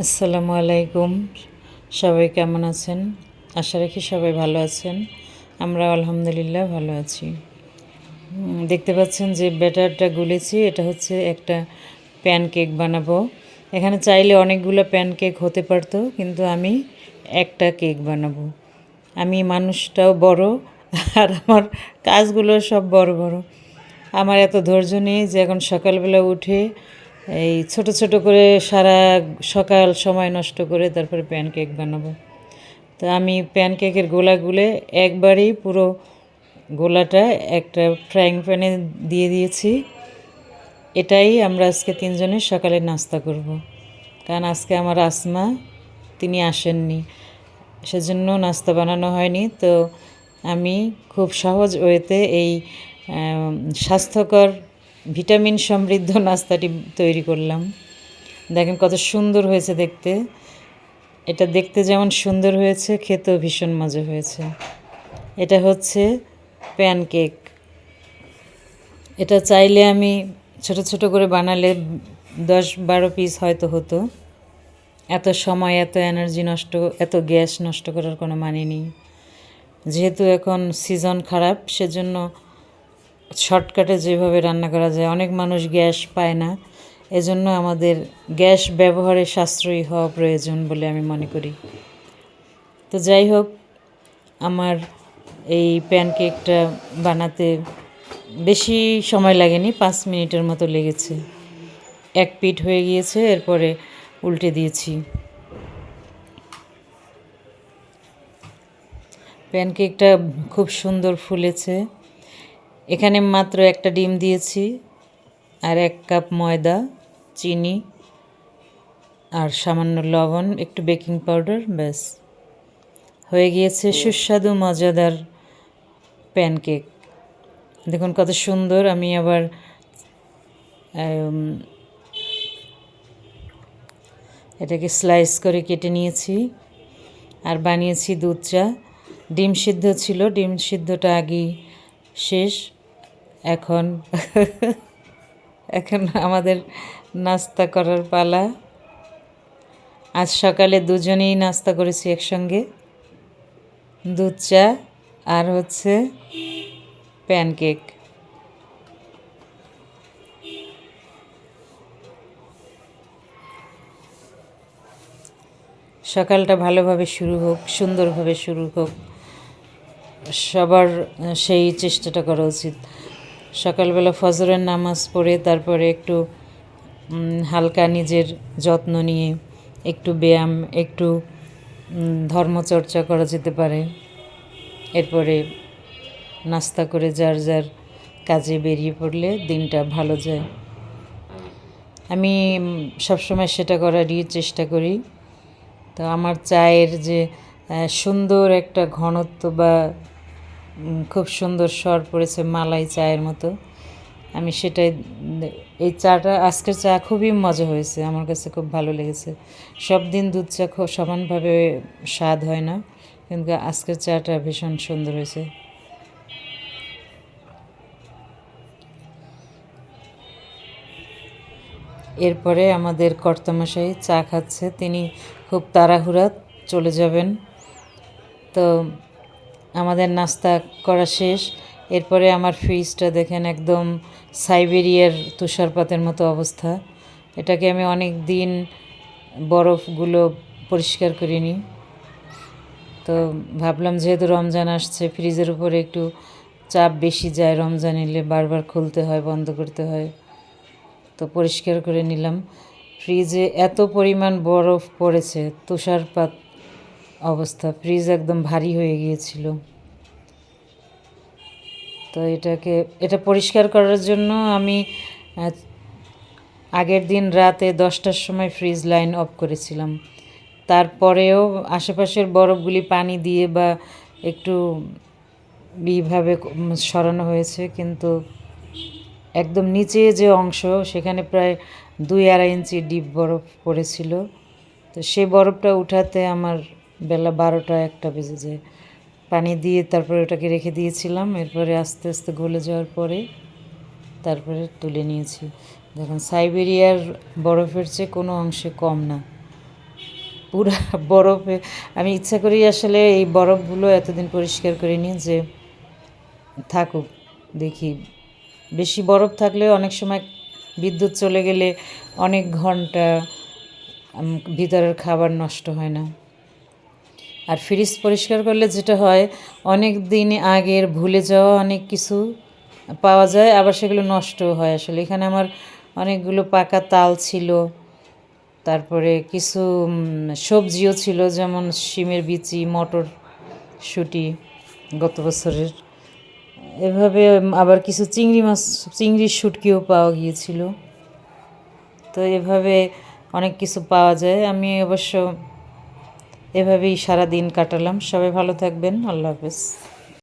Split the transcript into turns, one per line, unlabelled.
আসসালামু আলাইকুম। সবাই কেমন আছেন? আশা রাখি সবাই ভালো আছেন। আমরা আলহামদুলিল্লাহ ভালো আছি। দেখতে পাচ্ছেন যে ব্যাটারটা গুলেছি। এটা হচ্ছে একটা প্যানকেক বানাবো। এখানে চাইলে অনেকগুলো প্যানকেক হতে পারতো, কিন্তু আমি একটা কেক বানাবো। আমি মানুষটাও বড়, আর আমার কাজগুলো সব বড় বড়। আমার এত ধৈর্য নেই যে এখন সকালবেলা উঠে এই ছোট ছোট করে সারা সকাল সময় নষ্ট করে তারপরে প্যানকেক বানাবো। তো আমি প্যানকেকের গোলাগুলে একবারেই পুরো গোলাটা একটা ফ্রাইং প্যানে দিয়ে দিয়েছি। এটাই আমরা আজকে তিনজনে সকালে নাস্তা করব। কারণ আজকে আমার আসমা, তিনি আসেননি। সেজন্য নাস্তা বানানো হয়নি। তো আমি খুব সহজ ওয়েতে এই স্বাস্থ্যকর ভিটামিন সমৃদ্ধ নাস্তাটি তৈরি করলাম। দেখেন কত সুন্দর হয়েছে দেখতে। এটা দেখতে যেমন সুন্দর হয়েছে, খেতেও ভীষণ মজা হয়েছে। এটা হচ্ছে প্যানকেক। এটা চাইলে আমি ছোট ছোট করে বানালে দশ বারো পিস হয়তো হতো। এত সময়, এত এনার্জি নষ্ট, এত গ্যাস নষ্ট করার কোনো মানে নেই। যেহেতু এখন সিজন খারাপ, সেজন্য শর্টকাটে যেভাবে রান্না করা যায়, অনেক মানুষ গ্যাস পায় না। এজন্য আমাদের গ্যাস ব্যবহারে সাশ্রয়ী হওয়া প্রয়োজন বলে আমি মনে করি। তো যাই হোক, আমার এই প্যানকেকটা বানাতে বেশি সময় লাগেনি, পাঁচ মিনিটের মতো লেগেছে। এক পিঠ হয়ে গিয়েছে, এরপরে উল্টে দিয়েছি। প্যানকেকটা খুব সুন্দর ফুলেছে। এখানে মাত্র একটা ডিম দিয়েছি আর এক কাপ ময়দা চিনি আর সামান্য লবণ একটু বেকিং পাউডার ব্যাস। হয়ে গিয়েছে সুস্বাদু মজাদার প্যানকেক। দেখুন কত সুন্দর আমি আবার এটাকে স্লাইস করে কেটে নিয়েছি আর বানিয়েছি দুধ চা। ডিম সিদ্ধ ছিল ডিম সিদ্ধটা আগেই শেষ। এখন এখন আমাদের নাস্তা করার পালা। আজ সকালে দুজনেই নাস্তা করেছি একসঙ্গে। দুধ, চা আর হচ্ছে প্যানকেক। সকালটা ভালোভাবে শুরু হোক, সুন্দরভাবে শুরু হোক। সবার সেই চেষ্টাটা করা উচিত। সকালবেলা ফজরের নামাজ পড়ে, তারপরে একটু হালকা নিজের যত্ন নিয়ে একটু ব্যায়াম, একটু ধর্মচর্চা করা যেতে পারে। এরপরে নাস্তা করে যার যার কাজে বেরিয়ে পড়লে দিনটা ভালো যায়। আমি সবসময় সেটা করারই চেষ্টা করি। তো আমার চায়ের যে সুন্দর একটা ঘনত্ব বা খুব সুন্দর স্বর পড়েছে মালাই চায়ের মতো। আমি সেটাই এই চাটা, আজকের চা খুবই মজা হয়েছে, আমার কাছে খুব ভালো লেগেছে। সব দিন দুধ চা খুব সমানভাবে স্বাদ হয় না, কিন্তু আজকের চাটা ভীষণ সুন্দর হয়েছে। এরপরে আমাদের কর্তামশাই চা খাচ্ছে, তিনি খুব তাড়াহুড়া চলে যাবেন। তো আমাদের নাস্তা করা শেষ। এরপরে আমার ফ্রিজটা দেখেন একদম সাইবেরিয়ার তুষারপাতের মতো অবস্থা। এটাকে আমি অনেক দিন বরফগুলো পরিষ্কার করিনি। তো ভাবলাম যেহেতু রমজান আসছে, ফ্রিজের উপরে একটু চাপ বেশি যায়, রমজান এলে বারবার খুলতে হয়, বন্ধ করতে হয়। তো পরিষ্কার করে নিলাম। ফ্রিজে এত পরিমাণ বরফ পড়েছে, তুষারপাত অবস্থা। ফ্রিজ একদম ভারী হয়ে গিয়েছিল। তো এটাকে, এটা পরিষ্কার করার জন্য আমি আগের দিন রাতে দশটার সময় ফ্রিজ লাইন অফ করেছিলাম। তারপরেও আশেপাশের বরফগুলি পানি দিয়ে বা একটু বিভাবে সরানো হয়েছে, কিন্তু একদম নিচে যে অংশ, সেখানে প্রায় দুই আড়াই ইঞ্চি ডিপ বরফ পড়েছিল। তো সেই বরফটা উঠাতে আমার বেলা বারোটা একটা বেজে যায়। পানি দিয়ে তারপরে ওটাকে রেখে দিয়েছিলাম। এরপরে আস্তে আস্তে গলে যাওয়ার পরে তারপরে তুলে নিয়েছি। দেখুন, সাইবেরিয়ার বরফের চেয়ে কোনো অংশে কম না। পুরা বরফে, আমি ইচ্ছা করি আসলে এই বরফগুলো এতদিন পরিষ্কার করে নিই যে থাকুক, দেখি। বেশি বরফ থাকলে অনেক সময় বিদ্যুৎ চলে গেলে অনেক ঘণ্টা ভিতরের খাবার নষ্ট হয় না। আর ফ্রিজ পরিষ্কার করলে যেটা হয়, অনেক দিন আগের ভুলে যাওয়া অনেক কিছু পাওয়া যায়, আবার সেগুলো নষ্ট হয়। আসলে এখানে আমার অনেকগুলো পাকা তাল ছিল, তারপরে কিছু সবজিও ছিল, যেমন শিমের বিচি, মটর শুটি গত বছরের। এভাবে আবার কিছু চিংড়ি মাছ, চিংড়ির শুটকিও পাওয়া গিয়েছিল। তো এভাবে অনেক কিছু পাওয়া যায়। আমি অবশ্য এভাবেই সারা দিন কাটালাম। সবাই ভালো থাকবেন। আল্লাহ হাফেজ।